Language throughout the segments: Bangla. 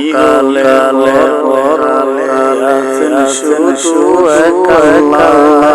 ইহকালে পরকালে আছেন শুধু একা ইহকালে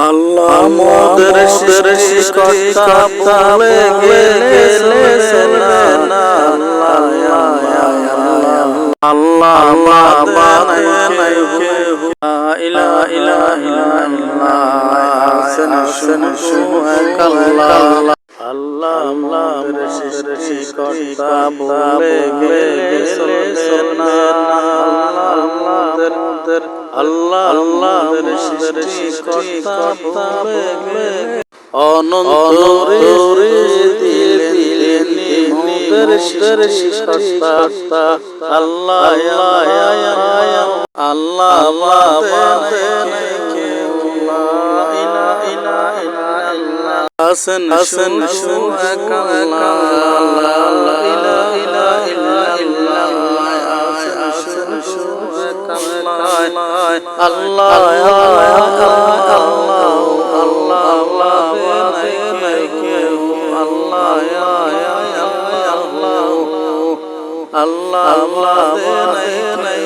আল্লাহ আমাদের সৃষ্টিকর্তা বলে গেলে না আল্লাহ আল্লাহ বানাই কেউ ইলা ইলা আল্লাহ আল্লাহ আমাদের সৃষ্টিকর্তা বলে গেলে চলবে আমাদের আল্লাহ আমাদের সৃষ্টিকর্তা বলে গেলে অনন্ত রে দিলে দিলে নিমুদের সৃষ্টিকর্তা আল্লাহ আল্লাহ আল্লাহ আমাদের হাসান হাসান আল্লাহ আল্লাহ আল্লাহ আল্লাহ